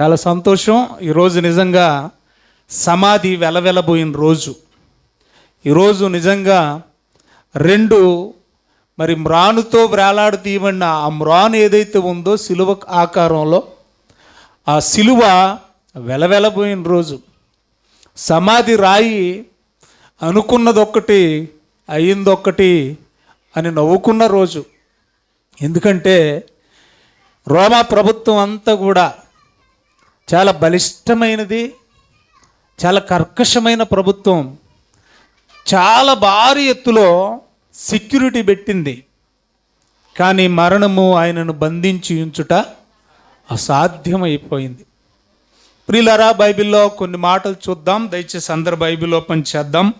చాలా సంతోషం. ఈరోజు నిజంగా సమాధి వెలవెలబోయిన రోజు. ఈరోజు నిజంగా రెండు మరి మ్రానుతో వ్రేలాడు తీయబడిన ఆ మ్రాను ఏదైతే ఉందో సిలువ ఆకారంలో ఆ సిలువ వెలవెలబోయిన రోజు. సమాధి రాయి అనుకున్నదొక్కటి అయిందొక్కటి అని నవ్వుకున్న రోజు. ఎందుకంటే రోమా ప్రభుత్వం అంతా కూడా చాలా బలిష్టమైనది చాలా కర్కశమైన ప్రభుత్వం చాలా భారీ ఎత్తులో సెక్యూరిటీ పెట్టింది. కానీ మరణము ఆయనను బంధించి ఉంచుట అసాధ్యమైపోయింది. ప్రిలరా బైబిల్లో కొన్ని మాటలు చూద్దాం. దయచేసి అందరు బైబిల్ ఓపెన్ చేద్దాం.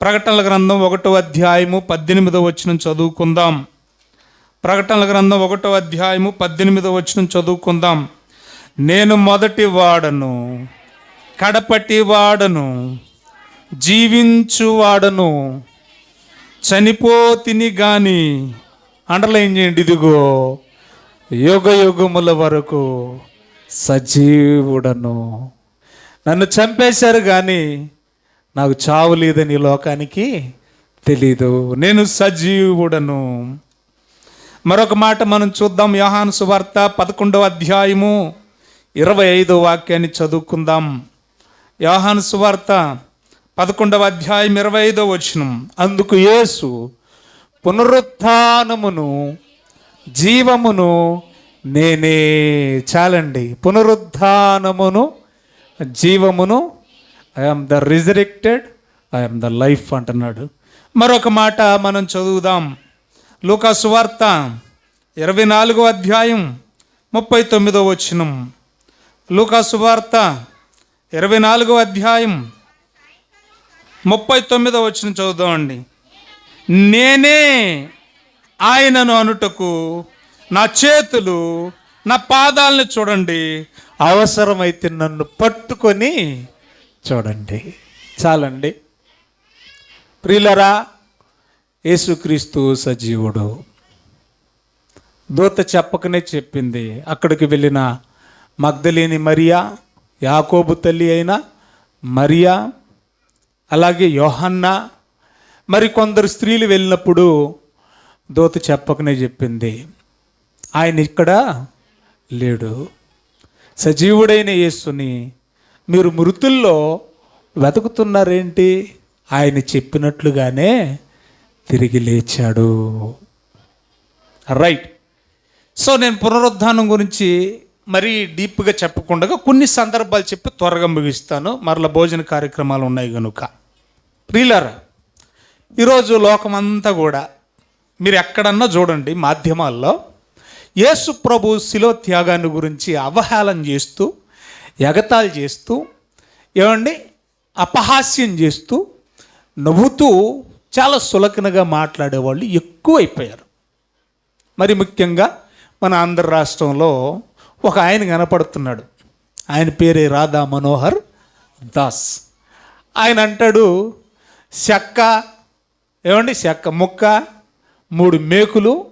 ప్రకటనల గ్రంథం ఒకటో అధ్యాయము పద్దెనిమిదో వచ్చిన చదువుకుందాం. ప్రకటనల గ్రంథం ఒకటో అధ్యాయము పద్దెనిమిదో వచ్చిన చదువుకుందాం. నేను మొదటి వాడను కడపటి వాడను జీవించువాడను చనిపోతిని గాని. అండర్లైన్ చేయండి ఇదిగో యుగ యుగముల వరకు సజీవుడను. నన్ను చంపేశారు కానీ నాకు చావు లేదని ఈ లోకానికి తెలీదు. నేను సజీవుడను. మరొక మాట మనం చూద్దాం. యోహాను సువార్త పదకొండవ అధ్యాయము. ఇరవై ఐదో వాక్యాన్ని చదువుకుందాం. యోహాను సువార్త పదకొండవ అధ్యాయం ఇరవై ఐదో వచనం. అందుకు యేసు పునరుత్నమును జీవమును నేనే చాలండి. పునరుద్ధానమును జీవమును I am the resurrected I am the life అంటున్నాడు. మరొక మాట మనం చదువుదాం. లూకా సువార్త ఇరవై నాలుగో అధ్యాయం ముప్పై తొమ్మిదో వచనం. లూకా సువార్త ఇరవై నాలుగో అధ్యాయం ముప్పై తొమ్మిదో వచ్చిన చదువుదామండి. నేనే ఆయనను అనుటకు నా చేతులు నా పాదాలను చూడండి. అవసరమైతే నన్ను పట్టుకొని చూడండి. చాలండి. ప్రియులరా యేసుక్రీస్తు సజీవుడు. దూత చెప్పకనే చెప్పింది అక్కడికి వెళ్ళిన మగ్ధలేని మరియా యాకోబు తల్లి అయిన మరియా అలాగే యోహన్న. మరి కొందరు స్త్రీలు వెళ్ళినప్పుడు దోత చెప్పకనే చెప్పింది ఆయన ఇక్కడ లేడు. సజీవుడైన యేసుని మీరు మృతుల్లో వెతుకుతున్నారేంటి? ఆయన చెప్పినట్లుగానే తిరిగి లేచాడు. రైట్. సో నేను పునరుద్ధానం గురించి మరీ డీప్గా చెప్పకుండా కొన్ని సందర్భాలు చెప్పి త్వరగా ముగిస్తాను. మరల భోజన కార్యక్రమాలు ఉన్నాయి కనుక ప్రిలర్ ఈరోజు లోకమంతా కూడా మీరు ఎక్కడన్నా చూడండి మాధ్యమాల్లో యేసు ప్రభు శిలో త్యాగాన్ని గురించి అవహేళన చేస్తూ ఎగతాలు చేస్తూ ఏమండి అపహాస్యం చేస్తూ నవ్వుతూ చాలా సులకనగా మాట్లాడేవాళ్ళు ఎక్కువైపోయారు. మరి ముఖ్యంగా మన ఆంధ్ర రాష్ట్రంలో ఒక ఆయన కనపడుతున్నాడు. ఆయన పేరే రాధా మనోహర్ దాస్. ఆయన అంటాడు చెక్క ఏమండి చెక్క ముక్క మూడు మేకులు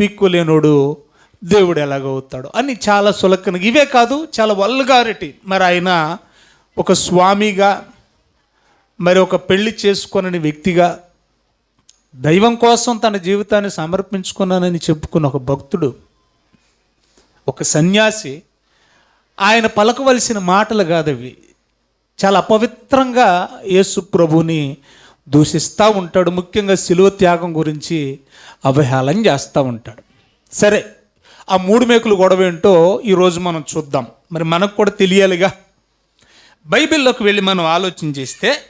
పిక్కు లేనోడు దేవుడు ఎలాగవుతాడు అని చాలా సులకన ఇవే కాదు చాలా వల్గారిటీ. మరి ఆయన ఒక స్వామిగా మరి ఒక పెళ్ళి చేసుకొనని వ్యక్తిగా దైవం కోసం తన జీవితాన్ని సమర్పించుకున్నానని చెప్పుకున్న ఒక భక్తుడు ఒక సన్యాసి ఆయన పలకవలసిన మాటలు కాదవి. చాలా అపవిత్రంగా యేసు ప్రభుని దూషిస్తూ ఉంటాడు. ముఖ్యంగా శిలువ త్యాగం గురించి అవహేళన చేస్తూ ఉంటాడు. సరే ఆ మూడు మేకులు గొడవ ఏంటో ఈరోజు మనం చూద్దాం. మరి మనకు కూడా తెలియాలిగా. బైబిల్లోకి వెళ్ళి మనం ఆలోచన చేస్తే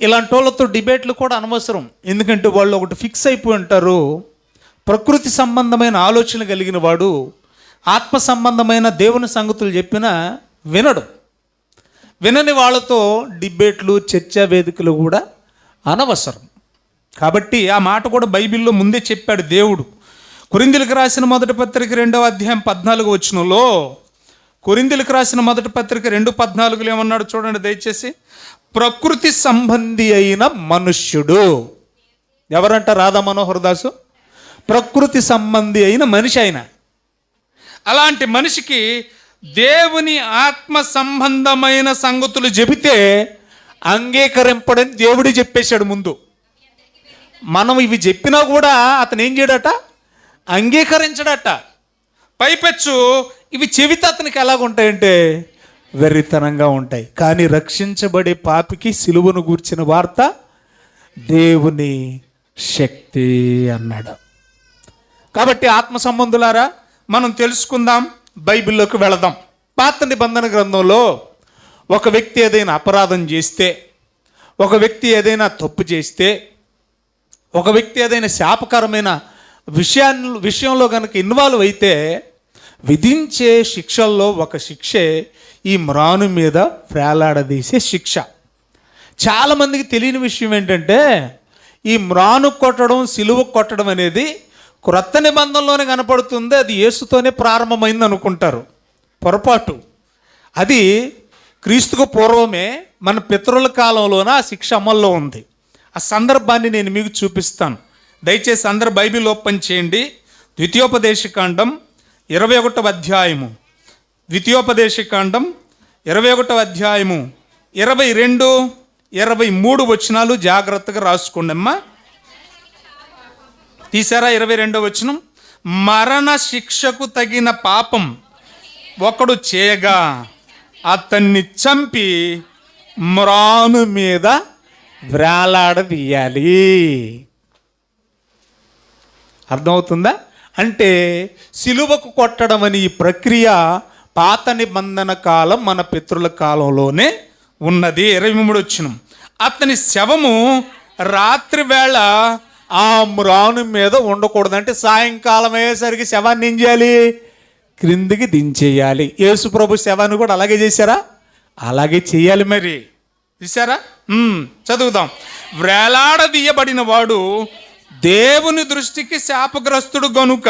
ఇలాంటి వాళ్ళతో డిబేట్లు కూడా అనవసరం. ఎందుకంటే వాళ్ళు ఒకటి ఫిక్స్ అయిపోయి ఉంటారు. ప్రకృతి సంబంధమైన ఆలోచన కలిగిన వాడు ఆత్మ సంబంధమైన దేవుని సంగతులు చెప్పినా వినడు. వినని వాళ్ళతో డిబేట్లు చర్చా వేదికలు కూడా అనవసరం. కాబట్టి ఆ మాట కూడా బైబిల్లో ముందే చెప్పాడు దేవుడు. కొరిందులకు రాసిన మొదటి పత్రిక రెండవ అధ్యాయం పద్నాలుగు వచ్చినలో కొరిందులకు రాసిన మొదటి పత్రిక రెండు పద్నాలుగులో ఏమన్నాడు చూడండి దయచేసి ప్రకృతి సంబంధి అయిన మనుష్యుడు. ఎవరంట రాధా మనోహర్ దాసు? ప్రకృతి సంబంధి అయిన మనిషి ఆయన అలాంటి మనిషికి దేవుని ఆత్మ సంబంధమైన సంగతులు చెబితే అంగీకరింపడని దేవుడు చెప్పేశాడు ముందు. మనం ఇవి చెప్పినా కూడా అతను ఏం చేయడట? అంగీకరించడట. పైపెచ్చు ఇవి చెవితే అతనికి ఎలాగుంటాయంటే వెర్రితనంగా ఉంటాయి. కానీ రక్షించబడే పాపికి సిలువను గూర్చిన వార్త దేవుని శక్తి అన్నాడు. కాబట్టి ఆత్మ సంబంధులారా మనం తెలుసుకుందాం బైబిల్లోకి వెళదాం. పాత నిబంధన గ్రంథంలో ఒక వ్యక్తి ఏదైనా అపరాధం చేస్తే ఒక వ్యక్తి ఏదైనా తప్పు చేస్తే ఒక వ్యక్తి ఏదైనా శాపకరమైన విషయాన్ని విషయంలో కనుక ఇన్వాల్వ్ అయితే విధించే శిక్షల్లో ఒక శిక్షే ఈ మ్రాను మీద వేలాడదీసే శిక్ష. చాలామందికి తెలియని విషయం ఏంటంటే ఈ మ్రాను కొట్టడం సిలువ కొట్టడం అనేది క్రొత్త నిబంధనలోనే కనపడుతుంది అది యేసుతోనే ప్రారంభమైంది అనుకుంటారు. పొరపాటు. అది క్రీస్తుకు పూర్వమే మన పితరుల కాలంలోన ఆ శిక్ష అమల్లో ఉంది. ఆ సందర్భాన్ని నేను మీకు చూపిస్తాను. దయచేసి అందరు బైబిల్ ఓపెన్ చేయండి. ద్వితీయోపదేశకాండం ఇరవై ఒకటవ అధ్యాయము. ద్వితీయోపదేశకాండం ఇరవై ఒకటవ అధ్యాయము. ఇరవై రెండు ఇరవై మూడు వచనాలు జాగ్రత్తగా రాసుకోండి అమ్మా తీసారా? ఇరవై రెండో వచనం. మరణ శిక్షకు తగిన పాపం ఒకడు చేయగా అతన్ని చంపి మ్రాను మీద వ్రాలాడదీయాలి. అర్థమవుతుందా? అంటే సిలువకు కొట్టడం అని ఈ ప్రక్రియ పాత నిబంధన కాలం మన పితృల కాలంలోనే ఉన్నది. ఇరవై మూడు వచ్చిన అతని శవము రాత్రి వేళ ఆ మ్రాను మీద ఉండకూడదంటే సాయంకాలం అయ్యేసరికి శవాన్ని ఏం చేయాలి క్రిందికి దించేయాలి. యేసుప్రభు శవాన్ని కూడా అలాగే చేశారా? అలాగే చేయాలి మరి. చూసారా చదువుదాం. వేలాడదీయబడిన వాడు దేవుని దృష్టికి శాపగ్రస్తుడు గనుక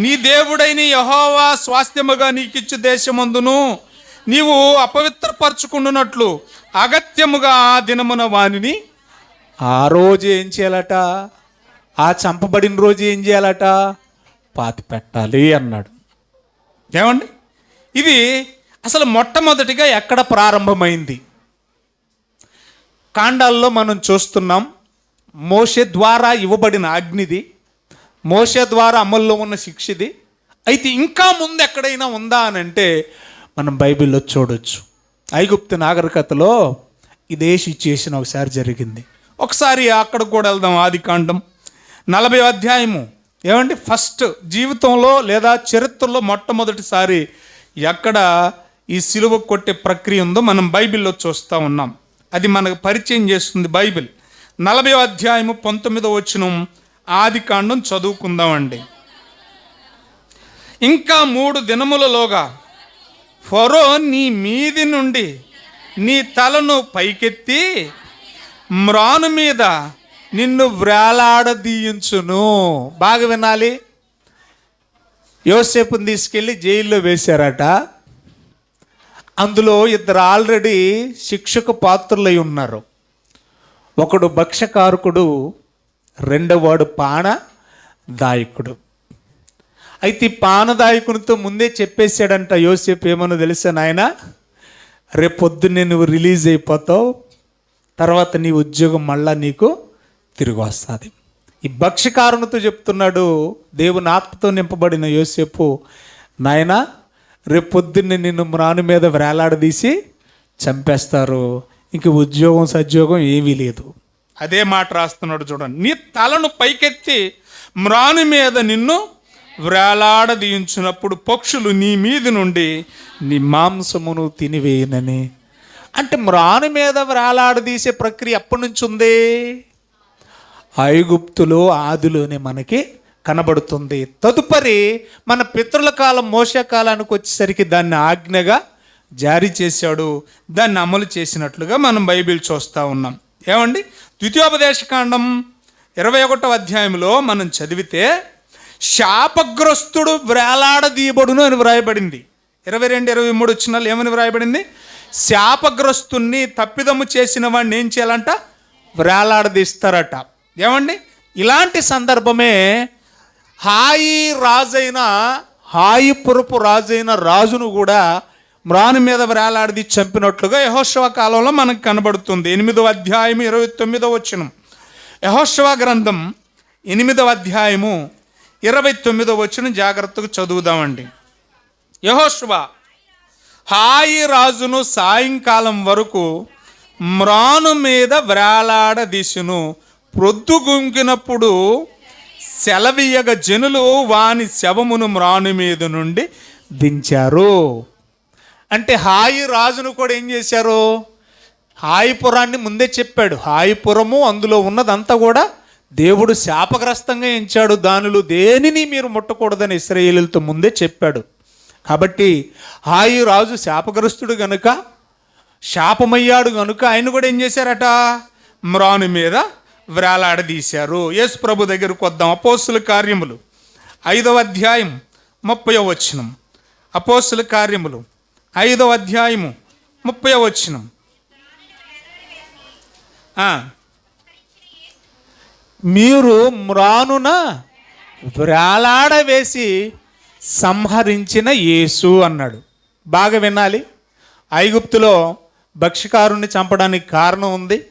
నీ దేవుడైన యహోవా స్వాస్థ్యముగా నీకిచ్చు దేశమందును నీవు అపవిత్రపరచుకుంటున్నట్లు అగత్యముగా ఆ దినమున వానిని ఆ రోజు ఏం చేయాలట? ఆ చంపబడిన రోజు ఏం చేయాలట? పాతి పెట్టాలి అన్నాడు. ఏమండి? ఇది అసలు మొట్టమొదటిగా ఎక్కడ ప్రారంభమైంది? కాండాల్లో మనం చూస్తున్నాం మోష ద్వారా ఇవ్వబడిన అగ్నిది మోషే ద్వారా అమల్లో ఉన్న శిక్షది. అయితే ఇంకా ముందు ఎక్కడైనా ఉందా అని అంటే మనం బైబిల్లో చూడొచ్చు. ఐగుప్తు నాగరికతలో ఇదే సిచ్యుయేషన్ ఒకసారి జరిగింది. ఒకసారి అక్కడ కూడా వెళ్దాం ఆది కాండం. నలభై అధ్యాయము. ఏమండి? ఫస్ట్ జీవితంలో లేదా చరిత్రలో మొట్టమొదటిసారి ఎక్కడ ఈ సిలువ కొట్టే ప్రక్రియ ఉందో మనం బైబిల్లో చూస్తూ ఉన్నాం. అది మనకు పరిచయం చేస్తుంది బైబిల్. నలభై అధ్యాయము పంతొమ్మిదో వచ్చిన ఆది కాండం చదువుకుందామండి. ఇంకా మూడు దినములలోగా ఫరో నీ మీది నుండి నీ తలను పైకెత్తి మ్రాను మీద నిన్ను వ్రేలాడదీయించును. బాగా వినాలి. యోసేపుని తీసుకెళ్ళి జైల్లో వేశారట. అందులో ఇద్దరు ఆల్రెడీ శిక్షకు పాత్రులై ఉన్నారు. ఒకడు భక్ష్యకారకుడు రెండవవాడు పాన దాయకుడు అయితే ఈ పానదాయకునితో ముందే చెప్పేశాడంట యోసేపు ఏమన్నా తెలుసా నాయన? రేపొద్దున్నే నువ్వు రిలీజ్ అయిపోతావు. తర్వాత నీ ఉద్యోగం మళ్ళా నీకు తిరిగి వస్తుంది. ఈ భక్ష్యకారునితో చెప్తున్నాడు దేవుని ఆత్మతో నింపబడిన యోసేపు నాయన రేపొద్దున్నే నిన్ను మ్రాను మీద వేలాడదీసి చంపేస్తారు. ఇంక ఉద్యోగం సద్యోగం ఏమీ లేదు. అదే మాట రాస్తున్నాడు చూడండి. నీ తలను పైకెత్తి మ్రాను మీద నిన్ను వ్రేలాడదీయించినప్పుడు పక్షులు నీ మీది నుండి నీ మాంసమును తినివేయనని. అంటే మ్రాను మీద వేలాడదీసే ప్రక్రియ ఎప్పటి నుంచి ఉంది? ఐగుప్తులో ఆదిలోనే మనకి కనబడుతుంది. తదుపరి మన పితృల కాలం మోసే కాలానికి వచ్చేసరికి దాన్ని ఆజ్ఞగా జారీ చేశాడు. దాన్ని అమలు చేసినట్లుగా మనం బైబిల్ చూస్తూ ఉన్నాం. ఏమండి? ద్వితీయోపదేశకాండం ఇరవై ఒకటో అధ్యాయంలో మనం చదివితే శాపగ్రస్తుడు వ్రేలాడదీయబడును అని వ్రాయబడింది. ఇరవై రెండు ఇరవై మూడు వచ్చినాలు ఏమని వ్రాయబడింది? శాపగ్రస్తుణ్ణి తప్పిదము చేసిన వాడిని ఏం చేయాలంట? వ్రేలాడదీస్తారట ఏమండి? ఇలాంటి సందర్భమే హాయి రాజైన హాయిపురపు రాజైన రాజును కూడా మ్రాను మీద వేలాడిది చంపినట్లుగా యహోశవ కాలంలో మనకు కనబడుతుంది. ఎనిమిదవ అధ్యాయం ఇరవై తొమ్మిదవ వచనం. యహోశవ గ్రంథం ఎనిమిదవ అధ్యాయము ఇరవై తొమ్మిదవ వచనం జాగ్రత్తగా చదువుదామండి. యహోశవ హాయి రాజును సాయంకాలం వరకు మ్రాను మీద ప్రొద్దు ప్రొద్దుగుంకినప్పుడు సెలవీయగ జనులు వాని శవమును మ్రాను మీద నుండి దించారు. అంటే హాయి రాజును కూడా ఏం చేశారు? హాయిపురాన్ని ముందే చెప్పాడు. హాయిపురము అందులో ఉన్నదంతా కూడా దేవుడు శాపగ్రస్తంగా ఎంచాడు. దానిలో దేనిని మీరు ముట్టకూడదని ఇస్రాయేలులతో ముందే చెప్పాడు. కాబట్టి హాయి రాజు శాపగ్రస్తుడు గనుక శాపమయ్యాడు గనుక ఆయన కూడా ఏం చేశారట? మ్రాను మీద వ్రేలాడదీశారు. యేసు ప్రభు దగ్గరకు వద్దాం అపోస్తుల కార్యములు. ఐదవ అధ్యాయం ముప్పై వచనం. అపోస్తుల కార్యములు. ఐదవ అధ్యాయము ముప్పై వచనం. మీరు మ్రానున వ్రేలాడవేసి సంహరించిన యేసు అన్నాడు. బాగా వినాలి. ఐగుప్తులో భక్ష్యకారుణ్ణి చంపడానికి కారణం ఉంది.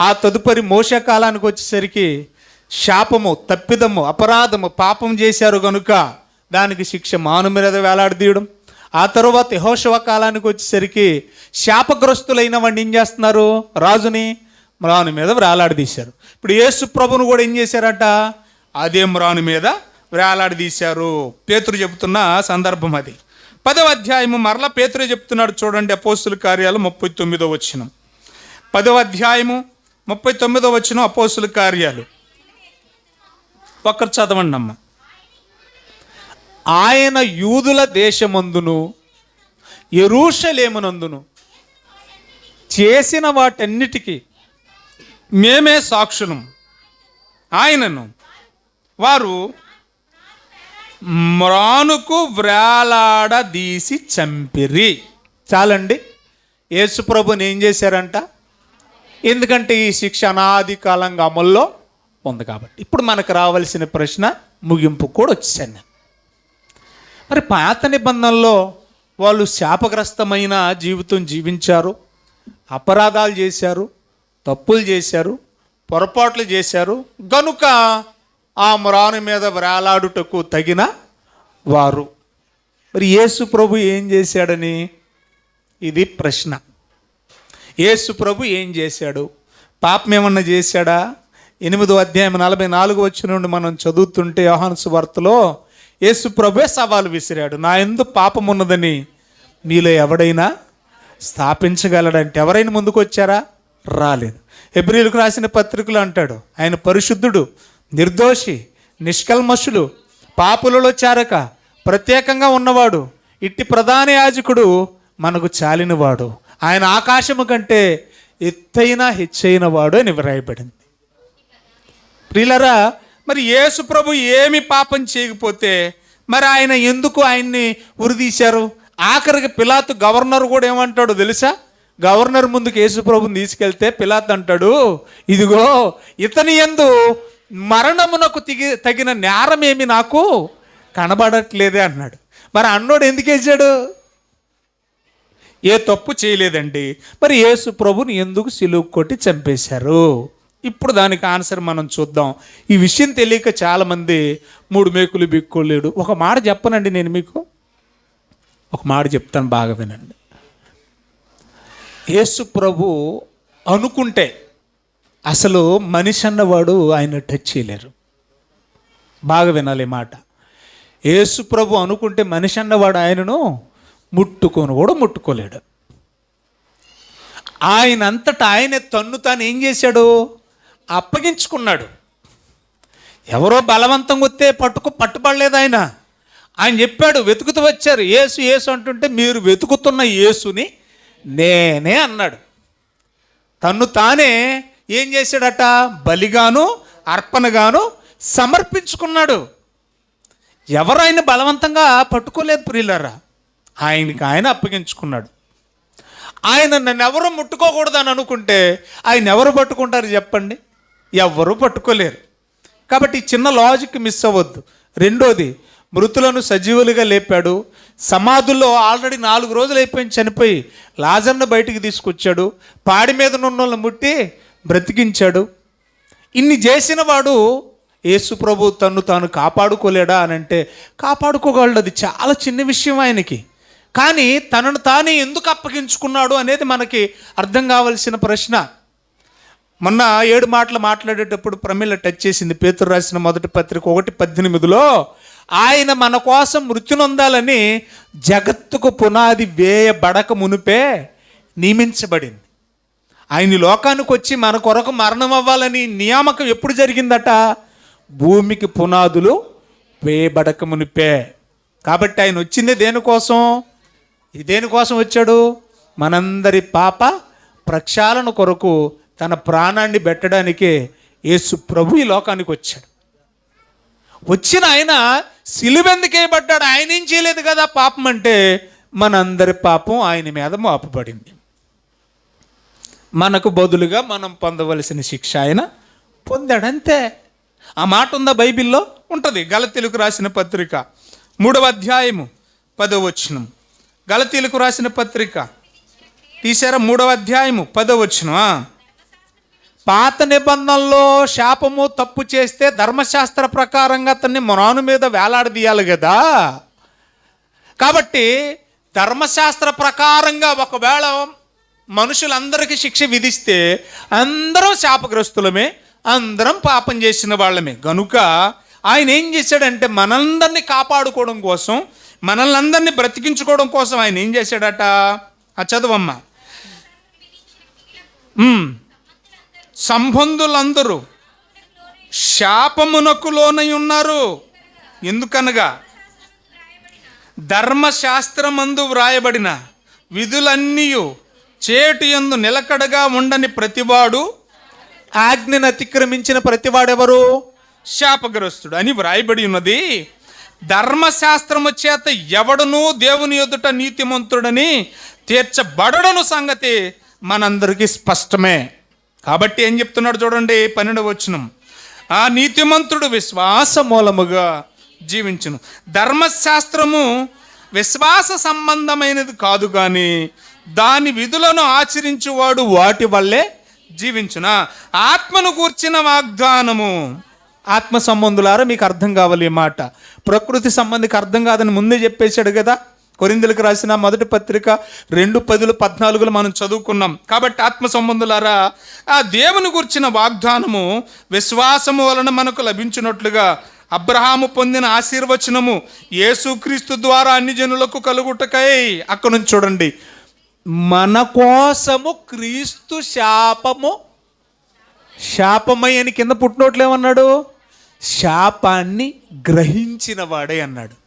ఆ తదుపరి మోస కాలానికి వచ్చేసరికి శాపము తప్పిదము అపరాధము పాపం చేశారు కనుక దానికి శిక్ష మాను మీద వేలాడదీయడం. ఆ తరువాత యహోశవ కాలానికి వచ్చేసరికి శాపగ్రస్తులైన వాడిని ఏం చేస్తున్నారు? రాజుని మ్రాను మీద వేలాడదీశారు. ఇప్పుడు యేసు ప్రభును కూడా ఏం చేశారట? అదే మ్రాను మీద వేలాడదీశారు. పేతురు చెబుతున్న సందర్భం అది. పదవ అధ్యాయము మరలా పేతురు చెప్తున్నాడు చూడండి అపోస్తుల కార్యాలు ముప్పై తొమ్మిదో వచ్చిన పదవ అధ్యాయము ముప్పై తొమ్మిదో వచ్చిన అపోస్తుల కార్యాలు. ఒక్కరు చదవండి అమ్మ. ఆయన యూదుల దేశమందును ఎరూషలేమునందును చేసిన వాటన్నిటికీ మేమే సాక్షులం. ఆయనను వారు మ్రానుకు వ్రేలాడదీసి చంపిరి. చాలండి. యేసుప్రభుని ఏం చేశారంట? ఎందుకంటే ఈ శిక్ష అనాది కాలంగా అమల్లో ఉంది కాబట్టి. ఇప్పుడు మనకు రావాల్సిన ప్రశ్న ముగింపు కూడా వచ్చేసాను మరి పాత నిబంధనలో వాళ్ళు శాపగ్రస్తమైన జీవితం జీవించారు అపరాధాలు చేశారు తప్పులు చేశారు పొరపాట్లు చేశారు. గనుక ఆ మ్రాను మీద వ్రేలాడుటకు తగిన వారు. మరి యేసు ప్రభు ఏం చేశాడని? ఇది ప్రశ్న. యేసు ప్రభు ఏం చేశాడు? పాపం ఏమన్నా చేశాడా? ఎనిమిదో అధ్యాయం నలభై నాలుగు వచ్చిన నుండి మనం చదువుతుంటే యోహాన్సు వార్తలో యేసు ప్రభువే సవాలు విసిరాడు. నా ఎందు పాపం ఉన్నదని మీలో ఎవడైనా స్థాపించగలడంటే ఎవరైనా ముందుకు వచ్చారా? రాలేదు. ఎబ్రిల్కు రాసిన పత్రికలు అంటాడు ఆయన పరిశుద్ధుడు నిర్దోషి నిష్కల్మషుడు పాపులలో చారక ప్రత్యేకంగా ఉన్నవాడు ఇట్టి ప్రధాన యాజకుడు మనకు చాలినవాడు. ఆయన ఆకాశము కంటే ఎత్తైన హెచ్చైన వాడు అని వ్రాయబడింది. ప్రియులరా మరి యేసు ప్రభు ఏమి పాపం చేయకపోతే మరి ఆయన ఎందుకు ఆయన్ని ఉరిదీశారు ఆఖరికి పిలాత్ గవర్నర్ కూడా ఏమంటాడు తెలుసా? గవర్నర్ ముందుకు యేసు ప్రభుని తీసుకెళ్తే పిలాత్ అంటాడు ఇదిగో ఇతని ఎందు మరణమునకు తిగి తగిన నేరమేమి నాకు కనబడట్లేదే అన్నాడు. మరి అన్నోడు ఎందుకు వేసాడు ఏ తప్పు చేయలేదండి. మరి యేసు ప్రభుని ఎందుకు సిలువు కొట్టి చంపేశారు? ఇప్పుడు దానికి ఆన్సర్ మనం చూద్దాం. ఈ విషయం తెలియక చాలామంది మూడు మేకులు బిక్కోలేడు ఒక మాట చెప్పనండి నేను మీకు. ఒక మాట చెప్తాను బాగా వినండి. యేసు ప్రభు అనుకుంటే అసలు మనిషి అన్నవాడు ఆయన టచ్ చేయలేరు. బాగా వినాలి మాట. యేసు ప్రభు అనుకుంటే మనిషి అన్నవాడు ఆయనను ముట్టుకొని కూడా ముట్టుకోలేడు. ఆయన అంతటా ఆయన తన్ను తాను ఏం చేశాడు? అప్పగించుకున్నాడు. ఎవరో బలవంతంగా వస్తే పట్టుకు పట్టుబడలేదు ఆయన. ఆయన చెప్పాడు వెతుకుతూ వచ్చారు. ఏసు ఏసు అంటుంటే మీరు వెతుకుతున్న యేసుని నేనే అన్నాడు. తన్ను తానే ఏం చేశాడట? బలిగాను అర్పణగాను సమర్పించుకున్నాడు. ఎవరైనా బలవంతంగా పట్టుకోలేదు ప్రియులరా? ఆయనకి ఆయన అప్పగించుకున్నాడు. ఆయన నన్ను ఎవరు ముట్టుకోకూడదని అనుకుంటే ఆయన ఎవరు పట్టుకుంటారు చెప్పండి? ఎవరు పట్టుకోలేరు. కాబట్టి చిన్న లాజిక్ మిస్ అవ్వద్దు. రెండోది మృతులను సజీవులుగా లేపాడు. సమాధుల్లో ఆల్రెడీ నాలుగు రోజులు అయిపోయింది చనిపోయి లాజర్ను బయటికి తీసుకొచ్చాడు. పాడి మీద నున్నోళ్ళని ముట్టి బ్రతికించాడు. ఇన్ని చేసిన వాడు యేసు ప్రభు తను తాను కాపాడుకోలేడా అని అంటే కాపాడుకోగలడు. అది చాలా చిన్న విషయం ఆయనకి. కానీ తనను తానే ఎందుకు అప్పగించుకున్నాడు అనేది మనకి అర్థం కావలసిన ప్రశ్న. మొన్న ఏడు మాటలు మాట్లాడేటప్పుడు ప్రమిళ టచ్ చేసింది. పేతురు రాసిన మొదటి పత్రిక ఒకటి పద్దెనిమిదిలో ఆయన మన కోసం మృత్యునొందాలని జగత్తుకు పునాది వేయబడక మునిపే నియమించబడింది. ఆయన లోకానికి వచ్చి మన కొరకు మరణం అవ్వాలని నియామకం ఎప్పుడు జరిగిందట? భూమికి పునాదులు వేయబడక మునిపే. కాబట్టి ఆయన వచ్చింది దేనికోసం? ఇది దేనికోసం వచ్చాడు? మనందరి పాప ప్రక్షాళన కొరకు తన ప్రాణాన్ని పెట్టడానికే యేసు ప్రభు ఈ లోకానికి వచ్చాడు. వచ్చిన ఆయన సిలువెందుకేయబడ్డాడు ఆయన ఏం చేయలేదు కదా? పాపం అంటే మనందరి పాపం ఆయన మీద మోపబడింది. మనకు బదులుగా మనం పొందవలసిన శిక్ష ఆయన పొందాడంతే ఆ మాట ఉందా బైబిల్లో? ఉంటుంది. గల తెలుగు రాసిన పత్రిక మూడవ అధ్యాయము పదవచనం గలతీలకు రాసిన పత్రిక. తీశారా మూడవ అధ్యాయము పదవచ్చును పాత నిబంధనలో శాపము తప్పు చేస్తే ధర్మశాస్త్ర ప్రకారంగా అతన్ని మొరాను మీద వేలాడదీయాలి కదా కాబట్టి ధర్మశాస్త్ర ప్రకారంగా ఒకవేళ మనుషులందరికీ శిక్ష విధిస్తే అందరం శాపగ్రస్తులమే అందరం పాపం చేసిన వాళ్ళమే. గనుక ఆయన ఏం చేశాడంటే మనందరినీ కాపాడుకోవడం కోసం మనల్ని అందరినీ బ్రతికించుకోవడం కోసం ఆయన ఏం చేశాడట? ఆ చదువమ్మ. సంబంధులందరూ శాపమునకు లోనై ఉన్నారు. ఎందుకనగా ధర్మశాస్త్రమందు వ్రాయబడిన విధులన్నీ చేటు ఎందు నిలకడగా ఉండని ప్రతివాడు ఆజ్ఞను అతిక్రమించిన ప్రతివాడెవరు? శాపగ్రస్తుడు అని వ్రాయబడి ఉన్నది. ధర్మశాస్త్రము చేత ఎవడునూ దేవుని ఎదుట నీతిమంతుడని తీర్చబడను సంగతి మనందరికీ స్పష్టమే. కాబట్టి ఏం చెప్తున్నాడు చూడండి పన్నెండు వచనం. ఆ నీతిమంతుడు విశ్వాస మూలముగా జీవించును. ధర్మశాస్త్రము విశ్వాస సంబంధమైనది కాదు కానీ దాని విధులను ఆచరించువాడు వాటి వల్లే జీవించునా. ఆత్మను కూర్చిన వాగ్దానము. ఆత్మ సంబంధులారా మీకు అర్థం కావాలి మాట. ప్రకృతి సంబంధికి అర్థం కాదని ముందే చెప్పేశాడు కదా. కొరిందులకు రాసిన మొదటి పత్రిక రెండు పదులు పద్నాలుగులు మనం చదువుకున్నాం. కాబట్టి ఆత్మ సంబంధులారా ఆ దేవుని గుర్చిన వాగ్దానము విశ్వాసము వలన మనకు లభించినట్లుగా అబ్రహాము పొందిన ఆశీర్వచనము యేసుక్రీస్తు ద్వారా అన్ని జనులకు కలుగుటకై అక్కడ నుంచి చూడండి. మన కోసము క్రీస్తు శాపము శాపమై అని కింద పుట్టినోట్లు ఏమన్నాడు? శాపాన్ని గ్రహించిన వాడే అన్నాడు.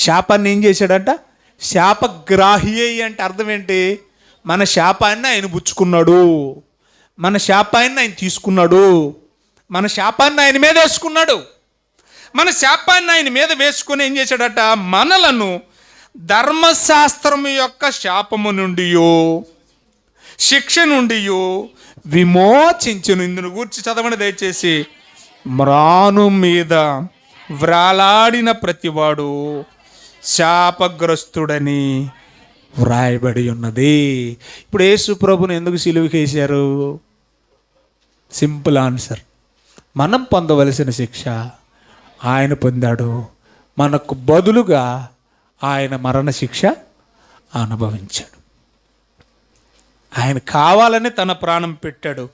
శాపాన్ని ఏం చేశాడంట? శాపగ్రాహియే అంటే అర్థం ఏంటి? మన శాపాన్ని ఆయన పుచ్చుకున్నాడు. మన శాపాన్ని ఆయన తీసుకున్నాడు. మన శాపాన్ని ఆయన మీద వేసుకున్నాడు. మన శాపాన్ని ఆయన మీద వేసుకుని ఏం చేశాడట? మనలను ధర్మశాస్త్రం యొక్క శాపము నుండియో శిక్ష నుండియో విమోచించును. ఇందును గూర్చి చదవండి దయచేసి. మ్రాను మీద వ్రాలాడిన ప్రతివాడు శాపగ్రస్తుడని వ్రాయబడి ఉన్నది. ఇప్పుడు యేసు ప్రభుని ఎందుకు సిలువకేశారు? Simple answer. మనం పొందవలసిన శిక్ష ఆయన పొందాడు. మనకు బదులుగా ఆయన మరణ శిక్ష అనుభవించాడు. ఆయన కావాలని తన ప్రాణం పెట్టాడు.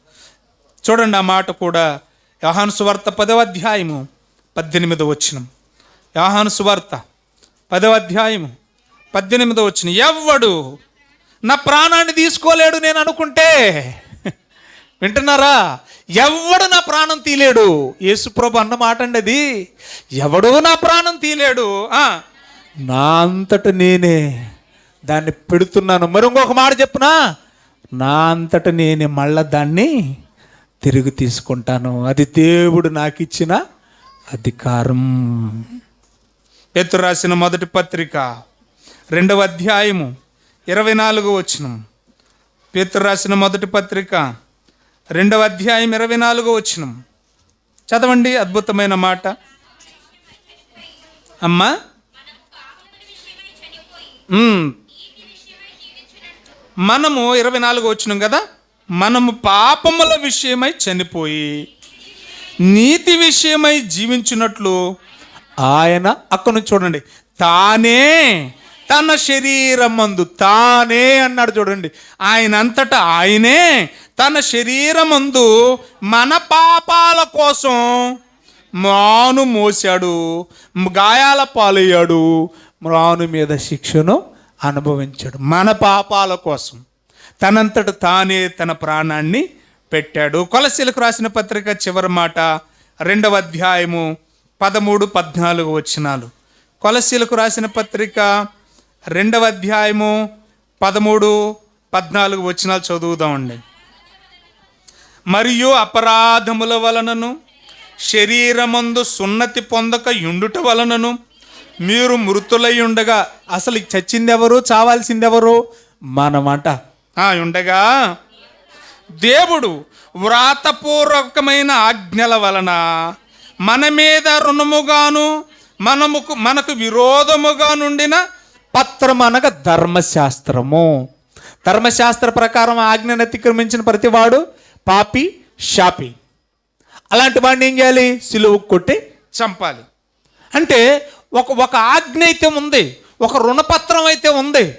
చూడండి ఆ మాట కూడా యోహాను సువార్త పదవ అధ్యాయము పద్దెనిమిదో వచ్చినం యోహాను సువార్త పదవ అధ్యాయము పద్దెనిమిదో వచ్చిన ఎవ్వడు నా ప్రాణాన్ని తీసుకోలేడు నేను అనుకుంటే. వింటున్నారా? ఎవడు నా ప్రాణం తీలేడు. యేసుప్రభు అన్న మాట అండి అది. ఎవడు నా ప్రాణం తీలేడు. ఆ, నా అంతట నేనే దాన్ని పెడుతున్నాను. మరి ఇంకొక మాట చెప్పునా? నా అంతట నేనే మళ్ళా దాన్ని తిరిగి తీసుకుంటాను. అది దేవుడు నాకు ఇచ్చిన అధికారం. పేతురు రాసిన మొదటి పత్రిక రెండవ అధ్యాయము ఇరవై నాలుగు వచనం. పేతురు రాసిన మొదటి పత్రిక రెండవ అధ్యాయం ఇరవై నాలుగో వచనం. చదవండి అద్భుతమైన మాట. అమ్మా. మనము ఇరవై నాలుగు వచ్చినాం కదా? మనము పాపముల విషయమై చనిపోయి నీతి విషయమై జీవించినట్లు ఆయన అక్కడ నుంచి చూడండి. తానే తన శరీరం మందు తానే అన్నాడు చూడండి. ఆయన అంతటా ఆయనే తన శరీరం మందు మన పాపాల కోసం మాను మోసాడు గాయాల పాలయ్యాడు మ్రాను మీద శిక్షను అనుభవించాడు. మన పాపాల కోసం. తనంతట తానే తన ప్రాణాన్ని పెట్టాడు. కొలసీలకు రాసిన పత్రిక చివరి మాట రెండవ అధ్యాయము పదమూడు పద్నాలుగు వచనాలు. కొలసీలకు రాసిన పత్రిక రెండవ అధ్యాయము పదమూడు పద్నాలుగు వచనాలు చదువుదామండి మరియు అపరాధముల వలనను శరీరమందు సున్నతి పొందక యుండుట వలనను మీరు మృతులై ఉండగా అసలు చచ్చిందెవరు? చావాల్సిందెవరు? మనమాట ఉండగా దేవుడు వ్రాతపూర్వకమైన ఆజ్ఞల వలన మన మీద రుణముగాను మనముకు మనకు విరోధముగా నుండిన పత్రం అనగా ధర్మశాస్త్రము. ధర్మశాస్త్ర ప్రకారం ఆజ్ఞను అతిక్రమించిన ప్రతివాడు పాపి షాపి అలాంటి వాడిని ఏం చేయాలి? సిలువు కొట్టి చంపాలి. అంటే ఒక ఒక ఆజ్ఞ అయితే ఉంది ఒక రుణపత్రం అయితే ఉంది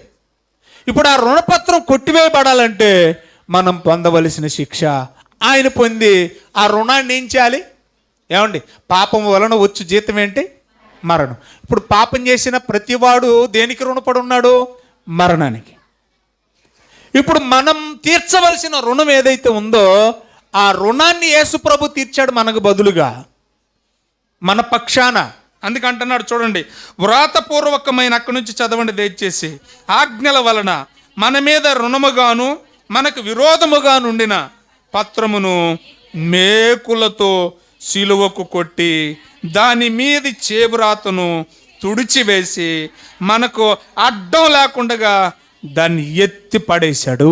ఇప్పుడు ఆ రుణపత్రం కొట్టివేయబడాలంటే మనం పొందవలసిన శిక్ష ఆయన పొంది ఆ రుణాన్ని ఏం చేయాలి? ఏమండి? పాపం వలన వచ్చు జీతం ఏంటి? మరణం. ఇప్పుడు పాపం చేసిన ప్రతివాడు దేనికి రుణపడి ఉన్నాడు? మరణానికి. ఇప్పుడు మనం తీర్చవలసిన రుణం ఏదైతే ఉందో ఆ రుణాన్ని యేసుప్రభు తీర్చాడు మనకు బదులుగా. మన పక్షాన అందుకంటున్నాడు చూడండి వ్రాతపూర్వకమైన అక్కడి నుంచి చదవండి దయచేసి. ఆజ్ఞల వలన మన మీద రుణముగాను మనకు విరోధముగా నుండిన పత్రమును మేకులతో సిలువకు కొట్టి దాని మీది చేబురాతను తుడిచివేసి మనకు అడ్డం లేకుండా దాన్ని ఎత్తి పడేశాడు.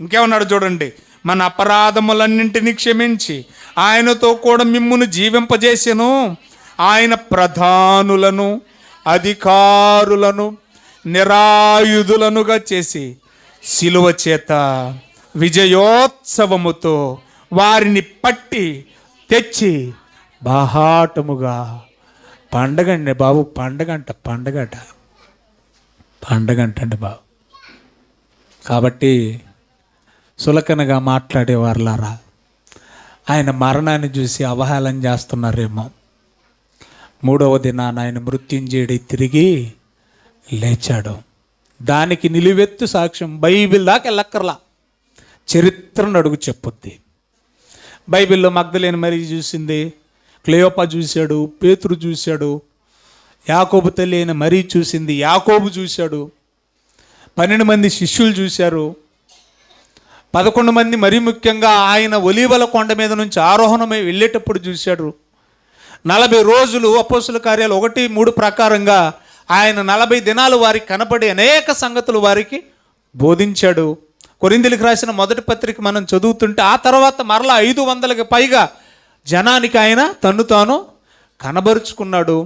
ఇంకేమన్నాడు చూడండి మన అపరాధములన్నింటినీ క్షమించి ఆయనతో కూడా మిమ్మును జీవింపజేసాను. ఆయన ప్రధానులను అధికారులను నిరాయుధులనుగా చేసి శిలువ చేత విజయోత్సవముతో వారిని పట్టి తెచ్చి బాహాటముగా పండగండి బాబు పండగంట పండగట. పండగంటండి బాబు. కాబట్టి సులకనగా మాట్లాడేవారులారా ఆయన మరణాన్ని చూసి అవహేళన చేస్తున్నారేమో. మూడవ దినాన ఆయన మృత్యుంజయుడి తిరిగి లేచాడు. దానికి నిలువెత్తు సాక్ష్యం బైబిల్ దాకా వెళ్ళక్కర్లా. చరిత్రను అడుగు చెప్పుద్ది. బైబిల్లో మగ్ధలేని మరీ చూసింది క్లేయోపా చూశాడు పేతురు చూశాడు యాకోబు తల్లి అయిన మరీ చూసింది యాకోబు చూశాడు పన్నెండు మంది శిష్యులు చూశారు పదకొండు మంది మరీ ముఖ్యంగా ఆయన ఒలీవల కొండ మీద నుంచి ఆరోహణమై వెళ్ళేటప్పుడు చూశాడు. నలభై రోజులు అపోసుల కార్యాలు ఒకటి మూడు ప్రకారంగా ఆయన నలభై దినాలు వారికి కనపడి అనేక సంగతులు వారికి బోధించాడు. కొరిందులకు రాసిన మొదటి పత్రిక మనం చదువుతుంటే ఆ తర్వాత మరలా ఐదు వందలకి పైగా జనానికి ఆయన తన్ను తాను కనబరుచుకున్నాడు.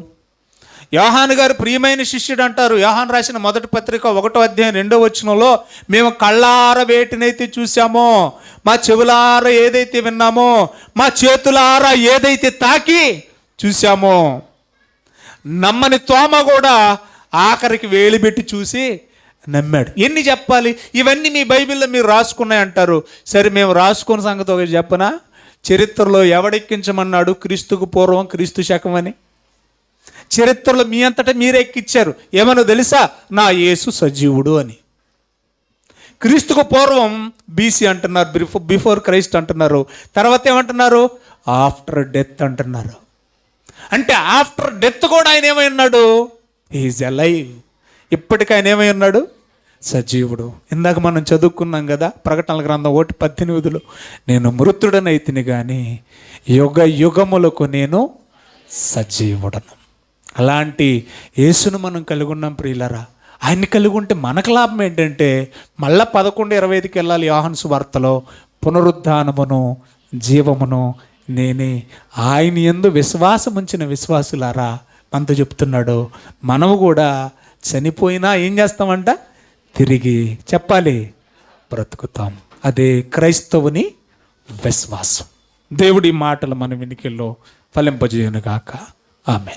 యోహాను గారు ప్రియమైన శిష్యుడు అంటారు యోహాన్ రాసిన మొదటి పత్రిక ఒకటో అధ్యాయం రెండో వచనంలో మేము కళ్ళార వేటినైతే చూసామో మా చెవులార ఏదైతే విన్నామో మా చేతులార ఏదైతే తాకి చూసాము నమ్మని తోమ కూడా ఆఖరికి వేలు పెట్టి చూసి నమ్మాడు. ఎన్ని చెప్పాలి? ఇవన్నీ మీ బైబిల్లో మీరు రాసుకున్నాయి అంటారు సరే మేము రాసుకున్న సంగతి ఒకటి చెప్పనా? చరిత్రలో ఎవడెక్కించమన్నాడు? క్రీస్తుకు పూర్వం క్రీస్తు శకం అని. చరిత్రలో మీ అంతటా మీరే ఎక్కిచ్చారు. ఏమనో తెలుసా? నా యేసు సజీవుడు అని. క్రీస్తుకు పూర్వం బీసీ అంటున్నారు బిఫోర్ బిఫోర్ క్రైస్ట్ అంటున్నారు. తర్వాత ఏమంటున్నారు? ఆఫ్టర్ డెత్ అంటున్నారు. అంటే ఆఫ్టర్ డెత్ కూడా ఆయన ఏమై ఉన్నాడు? ఈజ్ అలైవ్ ఇప్పటికి ఆయన ఏమై ఉన్నాడు? సజీవుడు. ఇందాక మనం చదువుకున్నాం కదా ప్రకటనల గ్రంథం ఒకటి పద్దెనిమిదిలో నేను మృతుడనైతిని కానీ యుగ యుగములకు నేను సజీవుడను. అలాంటి యేసును మనం కలిగి ఉన్నాం ప్రియులరా. ఆయన్ని కలిగి ఉంటే మనకు లాభం ఏంటంటే మళ్ళా పదకొండు ఇరవై ఐదుకి వెళ్ళాలి వార్తలో పునరుద్ధానమును జీవమును నేనే ఆయన ఎందు విశ్వాసం ఉంచిన విశ్వాసులారా మనతో చెప్తున్నాడో మనము కూడా చనిపోయినా ఏం చేస్తామంట? తిరిగి చెప్పాలి బ్రతుకుతాం. అదే క్రైస్తవుని విశ్వాసం. దేవుడి మాటలు మన వెనుకల్లో ఫలింపజేయనుగాక. ఆమె